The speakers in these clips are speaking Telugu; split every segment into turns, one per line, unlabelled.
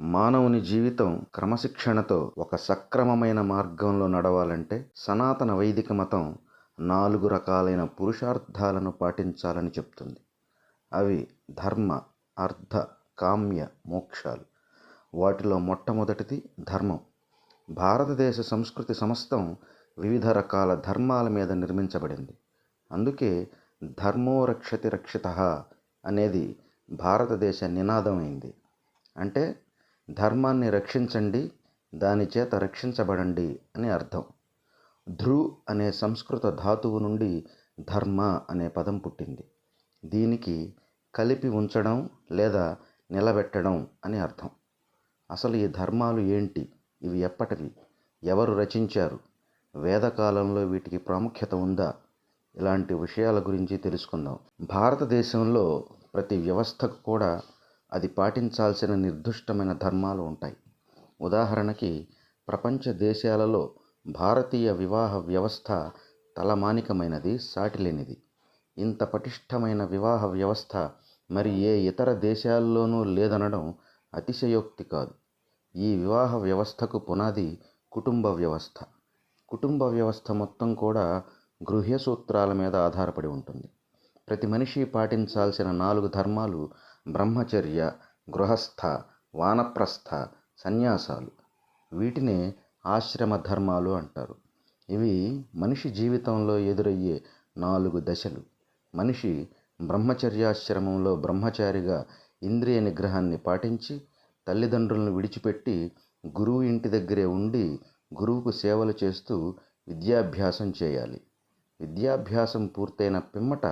మానవుని జీవితం క్రమశిక్షణతో ఒక సక్రమమైన మార్గంలో నడవాలంటే సనాతన వైదిక మతం నాలుగు రకాలైన పురుషార్థాలను పాటించాలని చెప్తుంది. అవి ధర్మ అర్థ కామ్య మోక్షాలు. వాటిలో మొట్టమొదటిది ధర్మం. భారతదేశ సంస్కృతి సమస్తం వివిధ రకాల ధర్మాల మీద నిర్మించబడింది. అందుకే ధర్మో రక్షతి రక్షిత అనేది భారతదేశ నినాదమైంది. అంటే ధర్మాన్ని రక్షించండి దాని చేత రక్షించబడండి అని అర్థం. ధ్రు అనే సంస్కృత ధాతువు నుండి ధర్మ అనే పదం పుట్టింది. దీనికి కలిపి ఉంచడం లేదా నిలబెట్టడం అని అర్థం. అసలు ఈ ధర్మాలు ఏంటి? ఇవి ఎప్పటివి? ఎవరు రచించారు? వేదకాలంలో వీటికి ప్రాముఖ్యత ఉందా? ఇలాంటి విషయాల గురించి తెలుసుకుందాం. భారతదేశంలో ప్రతి వ్యవస్థకు కూడా అది పాటించాల్సిన నిర్దిష్టమైన ధర్మాలు ఉంటాయి. ఉదాహరణకి ప్రపంచ దేశాలలో భారతీయ వివాహ వ్యవస్థ తలమానికమైనది సాటిలేనిది. ఇంత పటిష్టమైన వివాహ వ్యవస్థ మరి ఏ ఇతర దేశాల్లోనూ లేదనడం అతిశయోక్తి కాదు. ఈ వివాహ వ్యవస్థకు పునాది కుటుంబ వ్యవస్థ. కుటుంబ వ్యవస్థ మొత్తం కూడా గృహ్య సూత్రాల మీద ఆధారపడి ఉంటుంది. ప్రతి మనిషి పాటించాల్సిన నాలుగు ధర్మాలు బ్రహ్మచర్య గృహస్థ వానప్రస్థ సన్యాసాలు. వీటినే ఆశ్రమ ధర్మాలు అంటారు. ఇవి మనిషి జీవితంలో ఎదురయ్యే నాలుగు దశలు. మనిషి బ్రహ్మచర్యాశ్రమంలో బ్రహ్మచారిగా ఇంద్రియ నిగ్రహాన్ని పాటించి తల్లిదండ్రులను విడిచిపెట్టి గురువు ఇంటి దగ్గరే ఉండి గురువుకు సేవలు చేస్తూ విద్యాభ్యాసం చేయాలి. విద్యాభ్యాసం పూర్తయిన పిమ్మట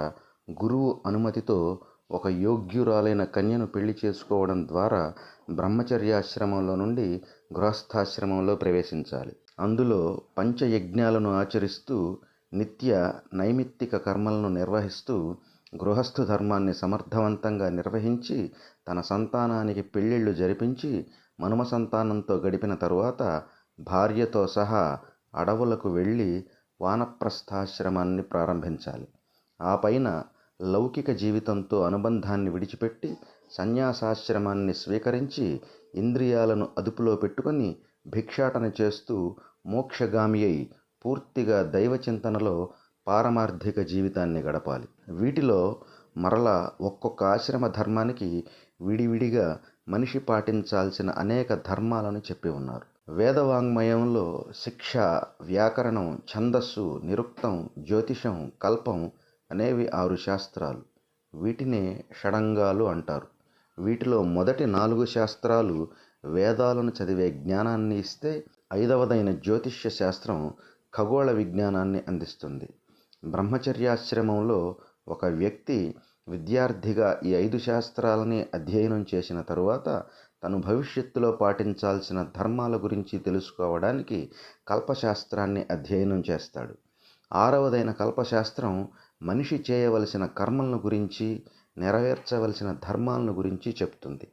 గురువు అనుమతితో ఒక యోగ్యురాలైన కన్యను పెళ్ళి చేసుకోవడం ద్వారా బ్రహ్మచర్యాశ్రమంలో నుండి గృహస్థాశ్రమంలో ప్రవేశించాలి. అందులో పంచయజ్ఞాలను ఆచరిస్తూ నిత్య నైమిత్తిక కర్మలను నిర్వహిస్తూ గృహస్థు ధర్మాన్ని సమర్థవంతంగా నిర్వహించి తన సంతానానికి పెళ్ళిళ్ళు జరిపించి మనుమ సంతానంతో గడిపిన తరువాత భార్యతో సహా అడవులకు వెళ్ళి వానప్రస్థాశ్రమాన్ని ప్రారంభించాలి. ఆ పైన లౌకిక జీవితంతో అనుబంధాన్ని విడిచిపెట్టి సన్యాసాశ్రమాన్ని స్వీకరించి ఇంద్రియాలను అదుపులో పెట్టుకొని భిక్షాటన చేస్తూ మోక్షగామి అయి పూర్తిగా దైవ చింతనలో పారమార్థిక జీవితాన్ని గడపాలి. వీటిలో మరలా ఒక్కొక్క ఆశ్రమ ధర్మానికి విడివిడిగా మనిషి పాటించాల్సిన అనేక ధర్మాలను చెప్పి ఉన్నారు. వేదవాంగ్మయంలో శిక్ష వ్యాకరణం ఛందస్సు నిరుక్తం జ్యోతిషం కల్పం అనేవి ఆరు శాస్త్రాలు. వీటినే షడంగాలు అంటారు. వీటిలో మొదటి నాలుగు శాస్త్రాలు వేదాలను చదివే జ్ఞానాన్ని ఇస్తే ఐదవదైన జ్యోతిష్య శాస్త్రం ఖగోళ విజ్ఞానాన్ని అందిస్తుంది. బ్రహ్మచర్యాశ్రమంలో ఒక వ్యక్తి విద్యార్థిగా ఈ ఐదు శాస్త్రాలని అధ్యయనం చేసిన తరువాత తను భవిష్యత్తులో పాటించాల్సిన ధర్మాల గురించి తెలుసుకోవడానికి కల్పశాస్త్రాన్ని అధ్యయనం చేస్తాడు. ఆరవదైన కల్పశాస్త్రం మనిషి చేయవలసిన కర్మలను గురించి నెరవేర్చవలసిన ధర్మాలను గురించి చెప్తుంది.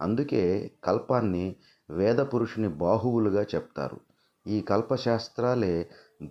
అందుకే కల్పాన్ని వేద పురుషుని బాహువులుగా చెప్తారు. ఈ కల్పశాస్త్రాలే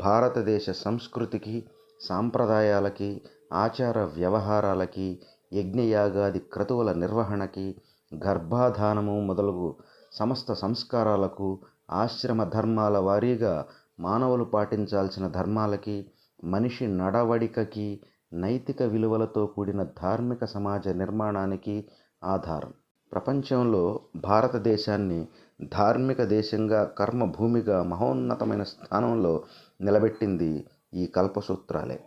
భారతదేశ సంస్కృతికి సాంప్రదాయాలకి ఆచార వ్యవహారాలకి యజ్ఞయాగాది క్రతువుల నిర్వహణకి గర్భాధానము మొదలగు సమస్త సంస్కారాలకు ఆశ్రమ ధర్మాల వారీగా మానవులు పాటించాల్సిన ధర్మాలకి మనిషి నడవడికకి నైతిక విలువలతో కూడిన ధార్మిక సమాజ నిర్మాణానికి ఆధారం. ప్రపంచంలో భారతదేశాన్ని ధార్మిక దేశంగా కర్మభూమిగా మహోన్నతమైన స్థానంలో నిలబెట్టింది ఈ కల్పసూత్రాలే.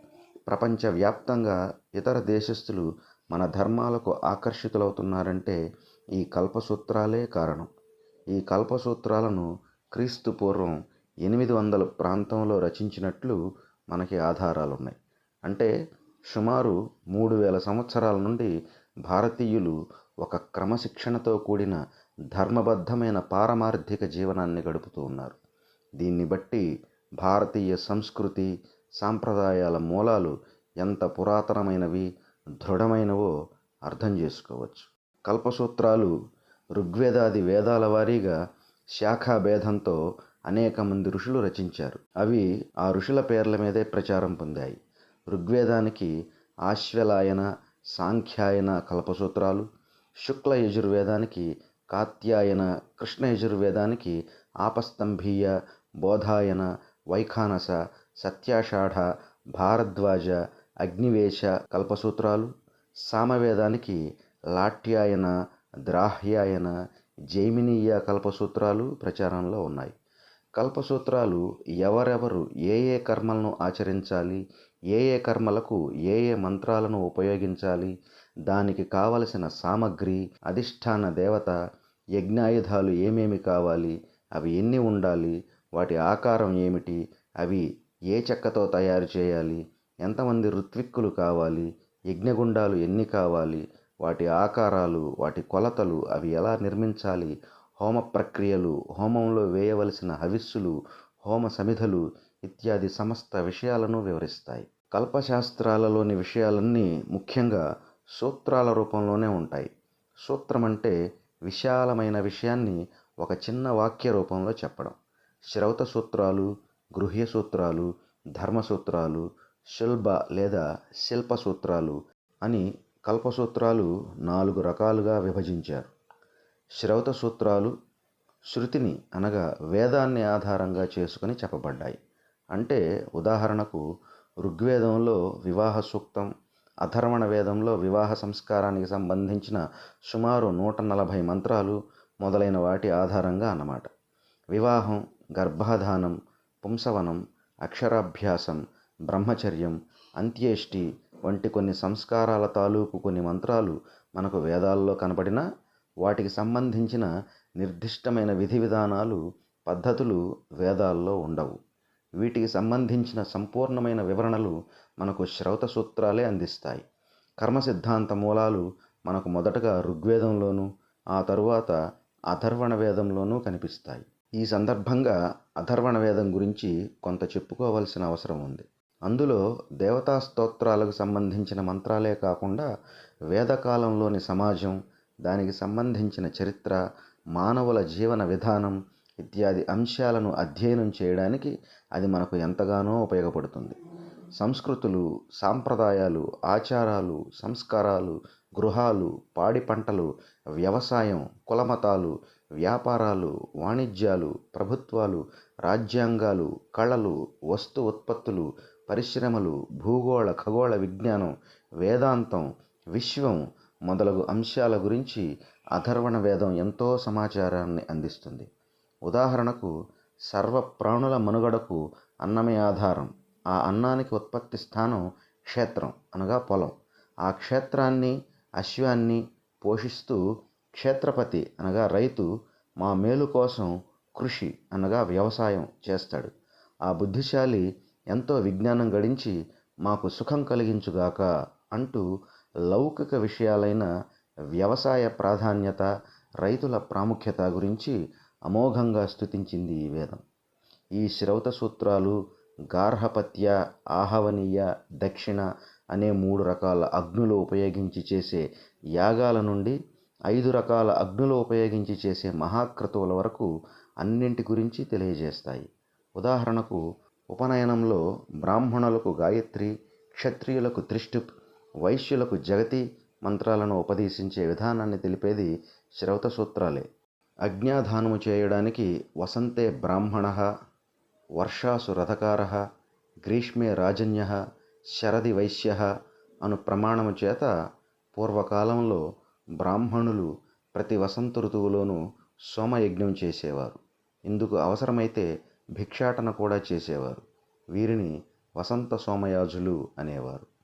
ప్రపంచవ్యాప్తంగా ఇతర దేశస్థులు మన ధర్మాలకు ఆకర్షితులవుతున్నారంటే ఈ కల్పసూత్రాలే కారణం. ఈ కల్పసూత్రాలను క్రీస్తు పూర్వం ఎనిమిది వందల ప్రాంతంలో రచించినట్లు మనకి ఆధారాలు ఉన్నాయి అంటే సుమారు మూడు వేల సంవత్సరాల నుండి భారతీయులు ఒక క్రమశిక్షణతో కూడిన ధర్మబద్ధమైన పారమార్థిక జీవనాన్ని గడుపుతూ ఉన్నారు. దీన్ని బట్టి భారతీయ సంస్కృతి సాంప్రదాయాల మూలాలు ఎంత పురాతనమైనవి దృఢమైనవో అర్థం చేసుకోవచ్చు. కల్పసూత్రాలు ఋగ్వేదాది వేదాల వారీగా శాఖాభేదంతో అనేక మంది ఋషులు రచించారు. అవి ఆ ఋషుల పేర్ల మీదే ప్రచారం పొందాయి. ఋగ్వేదానికి ఆశ్వలాయన సాంఖ్యాయన కల్పసూత్రాలు శుక్ల యజుర్వేదానికి కాత్యాయన కృష్ణ యజుర్వేదానికి ఆపస్తంభీయ బోధాయన వైఖానస సత్యాషాఢ భారద్వాజ అగ్నివేశ కల్పసూత్రాలు సామవేదానికి లాట్యాయన ద్రాహ్యాయన జైమినీయ కల్పసూత్రాలు ప్రచారంలో ఉన్నాయి. కల్పసూత్రాలు ఎవరెవరు ఏ ఏ కర్మలను ఆచరించాలి ఏ ఏ కర్మలకు ఏ ఏ మంత్రాలను ఉపయోగించాలి దానికి కావలసిన సామగ్రి అధిష్టాన దేవత యజ్ఞాయుధాలు ఏమేమి కావాలి అవి ఎన్ని ఉండాలి వాటి ఆకారం ఏమిటి అవి ఏ చెక్కతో తయారు చేయాలి ఎంతమంది ఋత్విక్కులు కావాలి యజ్ఞగుండాలు ఎన్ని కావాలి వాటి ఆకారాలు వాటి కొలతలు అవి ఎలా నిర్మించాలి హోమ ప్రక్రియలు హోమంలో వేయవలసిన హవిస్సులు హోమ సమిధలు ఇత్యాది సమస్త విషయాలను వివరిస్తాయి. కల్పశాస్త్రాలలోని విషయాలన్నీ ముఖ్యంగా సూత్రాల రూపంలోనే ఉంటాయి. సూత్రం అంటే విశాలమైన విషయాన్ని ఒక చిన్న వాక్య రూపంలో చెప్పడం. శ్రౌత సూత్రాలు గృహ్య సూత్రాలు ధర్మసూత్రాలు శుల్భ లేదా శిల్ప సూత్రాలు అని కల్పసూత్రాలు నాలుగు రకాలుగా విభజించారు. శ్రౌత సూత్రాలు శృతిని అనగా వేదాన్ని ఆధారంగా చేసుకుని చెప్పబడ్డాయి. అంటే ఉదాహరణకు ఋగ్వేదంలో వివాహ సూక్తం అధర్వణ వేదంలో వివాహ సంస్కారానికి సంబంధించిన సుమారు నూట నలభై మంత్రాలు మొదలైన వాటి ఆధారంగా అన్నమాట. వివాహం గర్భాధానం పుంసవనం అక్షరాభ్యాసం బ్రహ్మచర్యం అంత్యేష్టి వంటి కొన్ని సంస్కారాల తాలూకు కొన్ని మంత్రాలు మనకు వేదాల్లో కనపడినా వాటికి సంబంధించిన నిర్దిష్టమైన విధి విధానాలు పద్ధతులు వేదాల్లో ఉండవు. వీటికి సంబంధించిన సంపూర్ణమైన వివరణలు మనకు శ్రౌత సూత్రాలే అందిస్తాయి. కర్మ సిద్ధాంత మూలాలు మనకు మొదటగా ఋగ్వేదంలోనూ ఆ తరువాత అథర్వణ వేదంలోనూ కనిపిస్తాయి. ఈ సందర్భంగా అథర్వణ వేదం గురించి కొంత చెప్పుకోవలసిన అవసరం ఉంది. అందులో దేవతా స్తోత్రాలకు సంబంధించిన మంత్రాలే కాకుండా వేదకాలంలోని సమాజం దానికి సంబంధించిన చరిత్ర మానవుల జీవన విధానం ఇత్యాది అంశాలను అధ్యయనం చేయడానికి అది మనకు ఎంతగానో ఉపయోగపడుతుంది. సంస్కృతులు సాంప్రదాయాలు ఆచారాలు సంస్కారాలు గృహాలు పాడి పంటలు వ్యవసాయం కులమతాలు వ్యాపారాలు వాణిజ్యాలు ప్రభుత్వాలు రాజ్యాంగాలు కళలు వస్తు ఉత్పత్తులు పరిశ్రమలు భూగోళ ఖగోళ విజ్ఞానం వేదాంతం విశ్వం మొదలగు అంశాల గురించి అథర్వణ వేదం ఎంతో సమాచారాన్ని అందిస్తుంది. ఉదాహరణకు సర్వ ప్రాణుల మనుగడకు అన్నమే ఆధారం. ఆ అన్నానికి ఉత్పత్తి స్థానం క్షేత్రం అనగా పొలం. ఆ క్షేత్రాన్ని అశ్వాన్ని పోషిస్తూ క్షేత్రపతి అనగా రైతు మా మేలు కోసం కృషి అనగా వ్యవసాయం చేస్తాడు. ఆ బుద్ధిశాలి ఎంతో విజ్ఞానం గడించి మాకు సుఖం కలిగించుగాక అంటూ లౌకిక విషయాలైన వ్యవసాయ ప్రాధాన్యత రైతుల ప్రాముఖ్యత గురించి అమోఘంగా స్థుతించింది ఈ వేదం. ఈ శ్రౌత సూత్రాలు గార్హపత్య ఆహవనీయ దక్షిణ అనే మూడు రకాల అగ్నులు ఉపయోగించి చేసే యాగాల నుండి ఐదు రకాల అగ్నులు ఉపయోగించి చేసే మహాక్రతువుల వరకు అన్నింటి గురించి తెలియజేస్తాయి. ఉదాహరణకు ఉపనయనంలో బ్రాహ్మణులకు గాయత్రి క్షత్రియులకు త్రిష్టుప్ వైశ్యులకు జగతి మంత్రాలను ఉపదేశించే విధానాన్ని తెలిపేది శ్రౌత సూత్రాలే. అజ్ఞాధానము చేయడానికి వసంతే బ్రాహ్మణ వర్షాసు రథకార గ్రీష్మే రాజన్య శరది వైశ్య అను ప్రమాణము చేత పూర్వకాలంలో బ్రాహ్మణులు ప్రతి వసంత ఋతువులోనూ సోమయజ్ఞం చేసేవారు. ఇందుకు అవసరమైతే భిక్షాటన కూడా చేసేవారు. వీరిని వసంత సోమయాజులు అనేవారు.